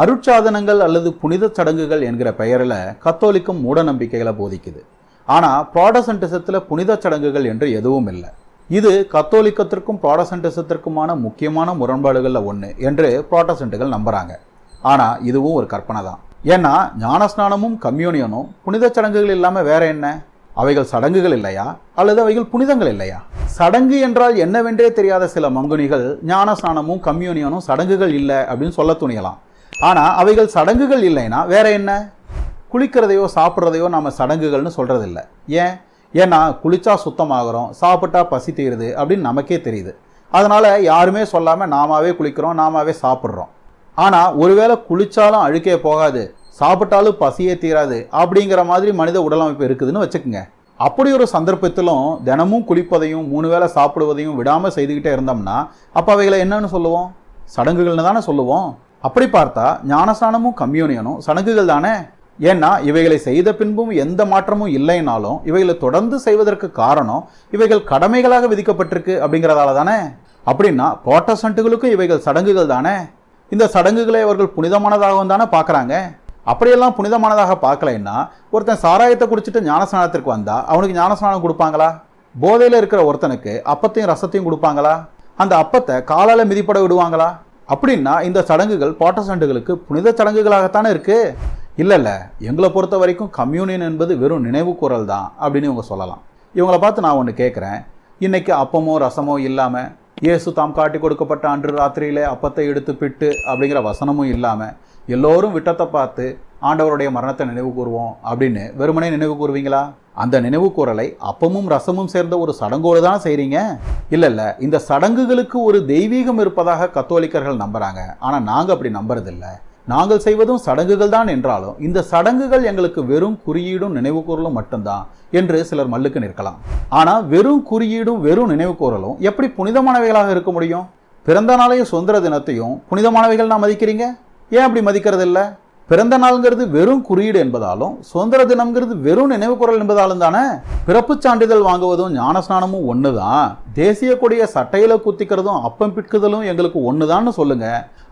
அருட்சாதனங்கள் அல்லது புனித சடங்குகள் என்கிற பெயரில் கத்தோலிக்கும் மூட நம்பிக்கைகளை போதிக்குது. ஆனால் ப்ராடசன்டிசத்தில் புனித சடங்குகள் என்று எதுவும் இல்லை. இது கத்தோலிக்கத்திற்கும் ப்ராடசன்டிசத்திற்குமான முக்கியமான முரண்பாடுகளில் ஒன்று என்று ப்ராடசன்ட்டுகள் நம்புகிறாங்க ஆனால் இதுவும் ஒரு கற்பனை தான். ஏன்னா ஞானஸ்நானமும் கம்யூனியனும் புனித சடங்குகள் இல்லாமல் வேற என்ன? அவைகள் சடங்குகள் இல்லையா? அல்லது அவைகள் புனிதங்கள் இல்லையா? சடங்கு என்றால் என்னவென்றே தெரியாத சில மங்குனிகள் ஞானஸ்நானமும் கம்யூனியனும் சடங்குகள் இல்லை அப்படின்னு சொல்ல துணியலாம். ஆனால் அவைகள் சடங்குகள் இல்லைன்னா வேற என்ன? குளிக்கிறதையோ சாப்பிட்றதையோ நம்ம சடங்குகள்னு சொல்கிறதில்ல ஏன்? ஏன்னா குளிச்சா சுத்தமாகிறோம் சாப்பிட்டா பசி தீருது அப்படின்னு நமக்கே தெரியுது. அதனால் யாருமே சொல்லாமல் நாமாவே குளிக்கிறோம் நாமாவே சாப்பிட்றோம். ஆனால் ஒருவேளை குளித்தாலும் அழுக்கே போகாது சாப்பிட்டாலும் பசியே தீராது அப்படிங்கிற மாதிரி மனித உடலமைப்பு இருக்குதுன்னு வச்சுக்கோங்க. அப்படி ஒரு சந்தர்ப்பத்திலும் தினமும் குளிப்பதையும் மூணு வேளை சாப்பிடுவதையும் விடாமல் செய்துக்கிட்டே இருந்தோம்னா அப்போ அவைகளை என்னன்னு சொல்லுவோம்? சடங்குகள்னு தானே சொல்லுவோம்? அப்படி பார்த்தா ஞானஸ்நானமும் கம்யூனியனும் சடங்குகள் தானே? ஏன்னா இவைகளை செய்த பின்பும் எந்த மாற்றமும் இல்லைனாலும் இவைகளை தொடர்ந்து செய்வதற்கு காரணம் இவைகள் கடமைகளாக விதிக்கப்பட்டிருக்கு அப்படிங்கிறதால தானே? அப்படின்னா புரோட்டஸ்டன்ட்டுகளுக்கும் இவைகள் சடங்குகள் தானே? இந்த சடங்குகளை அவர்கள் புனிதமானதாகவும் தானே பார்க்குறாங்க? அப்படியெல்லாம் புனிதமானதாக பார்க்கலைன்னா ஒருத்தன் சாராயத்தை குடிச்சிட்டு ஞானஸ்நானத்திற்கு வந்தால் அவனுக்கு ஞானஸ்நானம் கொடுப்பாங்களா? போதையில் இருக்கிற ஒருத்தனுக்கு அப்பத்தையும் ரசத்தையும் கொடுப்பாங்களா? அந்த அப்பத்தை காலால் மிதிப்பட விடுவாங்களா? அப்படின்னா இந்த சடங்குகள் புரோட்டஸ்டன்ட்டுகளுக்கு புனித சடங்குகளாகத்தானே இருக்கு? இல்லை இல்லை எங்களை பொறுத்த வரைக்கும் கம்யூனியன் என்பது வெறும் நினைவு தான் அப்படின்னு இவங்க சொல்லலாம். இவங்களை பார்த்து நான் ஒன்று கேட்குறேன் இன்னைக்கு அப்பமோ ரசமோ இல்லாமல் இயேசு தாம் காட்டி கொடுக்கப்பட்ட அன்று ராத்திரியிலே அப்பத்தை எடுத்து பிட்டு அப்படிங்கிற வசனமும் இல்லாமல் எல்லோரும் விட்டத்தை பார்த்து ஆண்டவருடைய மரணத்தை நினைவு கூறுவோம் அப்படின்னு வெறுமனே நினைவு கூறுவீங்களா? அந்த நினைவு கூறலை. அப்பமும் ரசமும் சேர்ந்த ஒரு சடங்கோடு தான் செய்கிறீங்க இல்லை இல்லை. இந்த சடங்குகளுக்கு ஒரு தெய்வீகம் இருப்பதாக கத்தோலிக்கர்கள் நம்புகிறாங்க ஆனால் நாங்கள் அப்படி நம்புறதில்லை. நாங்கள் செய்வதும் சடங்குகள் தான் என்றாலும் இந்த சடங்குகள் எங்களுக்கு வெறும் குறியீடும் நினைவு கூறலும் மட்டும்தான் என்று சிலர் மல்லுக்கு நிற்கலாம். ஆனால் வெறும் குறியீடும் வெறும் நினைவு கூறலும் எப்படி புனிதமானவைகளாக இருக்க முடியும்? பிறந்த நாளையும் சுதந்திர தினத்தையும் புனிதமானவைகள் நான் மதிக்கிறீங்க? ஏன் அப்படி மதிக்கிறது பிறந்த நாள்ங்கிறது வெறும் குறியீடு என்பதாலும் சுதந்திர தினம்ங்கிறது வெறும் நினைவு குரல் என்பதாலும் தானே பிறப்புச் சான்றிதழ் வாங்குவதும் ஞானஸ்நானமும் ஒண்ணுதான். தேசிய கொடியை சட்டையில குத்திக்கிறதும் அப்பம் பிட்குதலும் எங்களுக்கு ஒன்றுதான்னு சொல்லுங்க.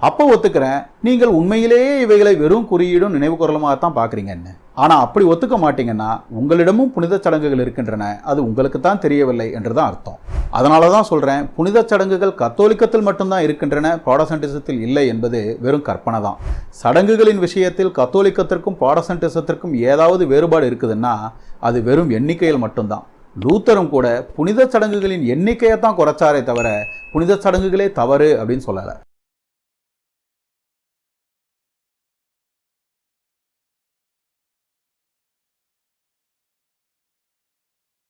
அப்போ ஒத்துக்கிறேன். நீங்கள் உண்மையிலேயே இவைகளை வெறும் குறியீடும் நினைவு குரலுமாகத்தான் பார்க்குறீங்கன்னு. ஆனால் அப்படி ஒத்துக்க மாட்டீங்கன்னா உங்களிடமும் புனித சடங்குகள் இருக்கின்றன. அது உங்களுக்கு தான் தெரியவில்லை என்றுதான் அர்த்தம். அதனால தான் சொல்கிறேன் புனித சடங்குகள் கத்தோலிக்கத்தில் மட்டும்தான் இருக்கின்றன ப்ராடசன்டிசத்தில் இல்லை என்பது வெறும் கற்பனை தான். சடங்குகளின் விஷயத்தில் கத்தோலிக்கத்திற்கும் ப்ராடசன்டிசத்திற்கும் ஏதாவது வேறுபாடு இருக்குதுன்னா அது வெறும் எண்ணிக்கையில் மட்டும்தான். லூத்தரும் கூட புனித சடங்குகளின் எண்ணிக்கையை தான் குறைச்சாரே தவிர புனித சடங்குகளே தவறு அப்படின்னு சொல்லலை.